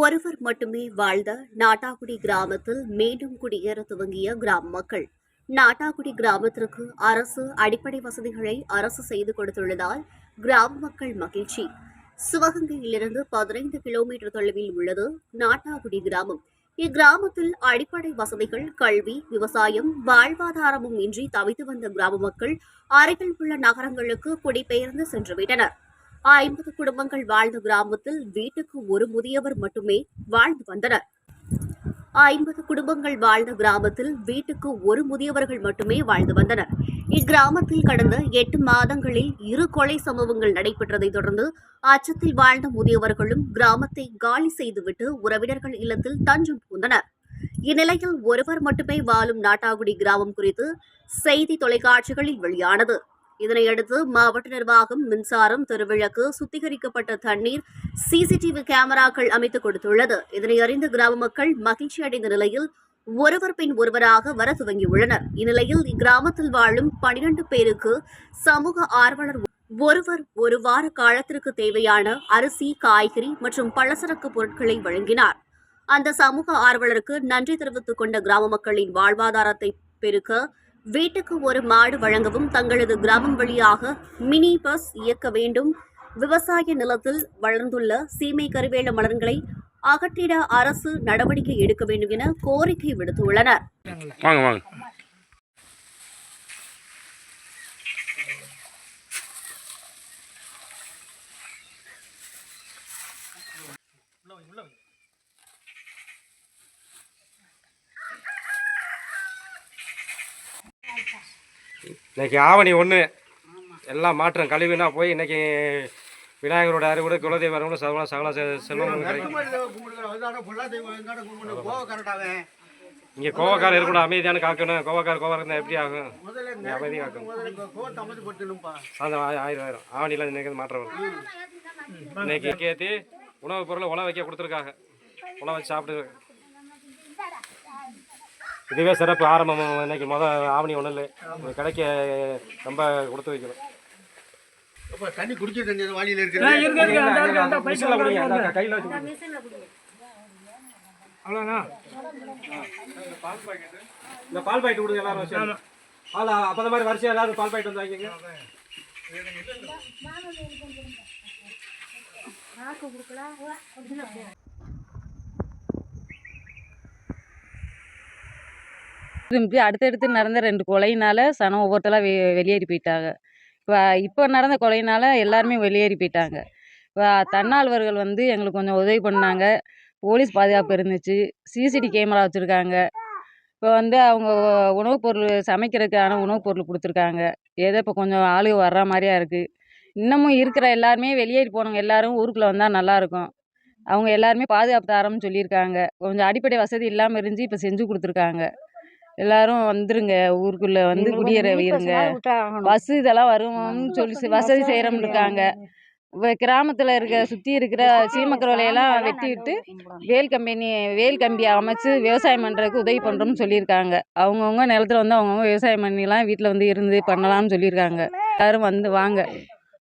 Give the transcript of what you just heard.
ஒருவர் மட்டுமே வாழ்ந்த நாட்டாக்குடி கிராமத்தில் மீண்டும் குடியேற துவங்கிய கிராம மக்கள். நாட்டாக்குடி கிராமத்திற்கு அரசு அடிப்படை வசதிகளை அரசு செய்து கொடுத்துள்ளதால் கிராம மக்கள் மகிழ்ச்சி. சிவகங்கையிலிருந்து பதினைந்து கிலோமீட்டர் தொலைவில் உள்ளது நாட்டாக்குடி கிராமம். இக்கிராமத்தில் அடிப்படை வசதிகள் கல்வி விவசாயம் வாழ்வாதாரமும் இன்றி தவித்து வந்த கிராம மக்கள் அருகில் உள்ள நகரங்களுக்கு குடிபெயர்ந்து சென்றுவிட்டனர். ஐம்பது குடும்பங்கள் வாழ்ந்த கிராமத்தில் வீட்டுக்கு ஒரு முதியவர் மட்டுமே வாழ்ந்து வந்தனர். ஐம்பது குடும்பங்கள் வாழ்ந்த கிராமத்தில் வீட்டுக்கு ஒரு முதியவர்கள் மட்டுமே வாழ்ந்து வந்தனர். இக்கிராமத்தில் கடந்த எட்டு மாதங்களில் இரு கொலை சம்பவங்கள் நடைபெற்றதைத் தொடர்ந்து அச்சத்தில் வாழ்ந்த முதியவர்களும் கிராமத்தை காலி செய்துவிட்டு உறவினர்கள் இல்லத்தில் தஞ்சம் புகுந்தனர். இந்நிலையில் ஒருவர் மட்டுமே வாழும் நாட்டாகுடி கிராமம் குறித்து செய்தி தொலைக்காட்சிகளில் வெளியானது. இதனையடுத்து மாவட்ட நிர்வாகம் மின்சாரம் தெருவிளக்கு சுத்திகரிக்கப்பட்ட தண்ணீர் சிசிடிவி கேமராக்கள் அமைத்துக் கொடுத்துள்ளது. இதனை அறிந்த கிராம மக்கள் மகிழ்ச்சி அடைந்த நிலையில் ஒருவர் பின் ஒருவராக வர துவங்கியுள்ளனர். இந்நிலையில் இக்கிராமத்தில் வாழும் பனிரெண்டு பேருக்கு சமூக ஆர்வலர் ஒருவர் ஒரு வார காலத்திற்கு தேவையான அரிசி காய்கறி மற்றும் பலசரக்கு பொருட்களை வழங்கினார். அந்த சமூக ஆர்வலருக்கு நன்றி தெரிவித்துக் கொண்ட கிராம மக்களின் வாழ்வாதாரத்தை பெருக்க வீட்டுக்கு ஒரு மாடு வழங்கவும் தங்களது கிராமம் வழியாக மினி பஸ் இயக்க வேண்டும். விவசாய நிலத்தில் வளர்ந்துள்ள சீமை கருவேல மலர்களை அகற்றிட அரசு நடவடிக்கை எடுக்க வேண்டும் என கோரிக்கை விடுத்துள்ளனர். வாங்க. வாங்க இன்னைக்கு ஆவணி ஒன்று எல்லாம் மாற்றம் கழிவுனா போய் இன்னைக்கு விநாயகரோட அறிவுட குலதெய்வ அறிவுட சகல சகல செ- செல்வங்களும் கிடைக்கும். இங்கே கோவக்காரர் இருக்கணும் அமைதியான காக்கணும். கோவக்கார இருந்தால் எப்படி ஆகும்? அமைதி காக்கணும். அந்த ஆயிரம் ஆயிரம். ஆவணியில் இன்னைக்கு மாற்றம் இன்னைக்கு ஏற்றி உணவுப் பொருளை உணவு வைக்க கொடுத்துருக்காங்க. உணவு வச்சு சாப்பிட்டு இதுவே சிறப்பு ஆரம்பம். இன்னைக்கு முதல் ஆவணி ஒன்றும் இல்லை கிடைக்க ரொம்ப கொடுத்து வைக்கணும். தண்ணி குடிச்ச தண்ணி அந்த வாளியில கையில் வச்சு கொடுங்க. அவ்வளோண்ணா இந்த பால் பாக்கெட் கொடுங்க எல்லாரும் வச்சு. பால் அப்போ அந்த மாதிரி வரிசையாக ஏதாவது பால் பாக்கெட் வந்து வாங்கிக்கங்க. திரும்பி அடுத்தடுத்து நடந்த ரெண்டு கொலையினால சனம் ஒவ்வொருத்தலாம் வெ வெளியேறி போயிட்டாங்க. இப்போ இப்போ நடந்த கொலையினால எல்லாருமே வெளியேறி போயிட்டாங்க. இப்போ தன்னார்வர்கள் வந்து எங்களுக்கு கொஞ்சம் உதவி பண்ணாங்க. போலீஸ் பாதுகாப்பு இருந்துச்சு. சிசிடி கேமரா வச்சுருக்காங்க. இப்போ வந்து அவங்க உணவுப் பொருள் சமைக்கிறதுக்கான உணவுப் பொருள் கொடுத்துருக்காங்க. ஏதோ இப்போ கொஞ்சம் ஆளுங்க வர்ற மாதிரியா இருக்குது இன்னமும் இருக்கிற எல்லாருமே வெளியேறி போனவங்க எல்லாரும் ஊருக்குள்ளே வந்தால் நல்லாயிருக்கும் அவங்க எல்லாருமே பாதுகாப்பு தரம்னு சொல்லியிருக்காங்க. கொஞ்சம் அடிப்படை வசதி இல்லாமல் இருந்துச்சு. இப்போ செஞ்சு கொடுத்துருக்காங்க. எல்லாரும் வந்துருங்க ஊருக்குள்ள வந்து குடியேற வைருங்க. பஸ் இதெல்லாம் வருவோம்னு சொல்லி வசதி செய்கிறோம்னு இருக்காங்க. கிராமத்துல இருக்க சுற்றி இருக்கிற சீமக்கரோலையெல்லாம் வெட்டி விட்டு வேல் கம்பெனி வேல் கம்பி அமைச்சு விவசாயம் பண்ணுறதுக்கு உதவி பண்ணுறோம்னு சொல்லியிருக்காங்க. அவங்கவுங்க நிலத்துல வந்து அவங்கவுங்க விவசாயம் பண்ணிலாம் வீட்டில் வந்து இருந்து பண்ணலாம்னு சொல்லியிருக்காங்க. எல்லாரும் வந்து வாங்க.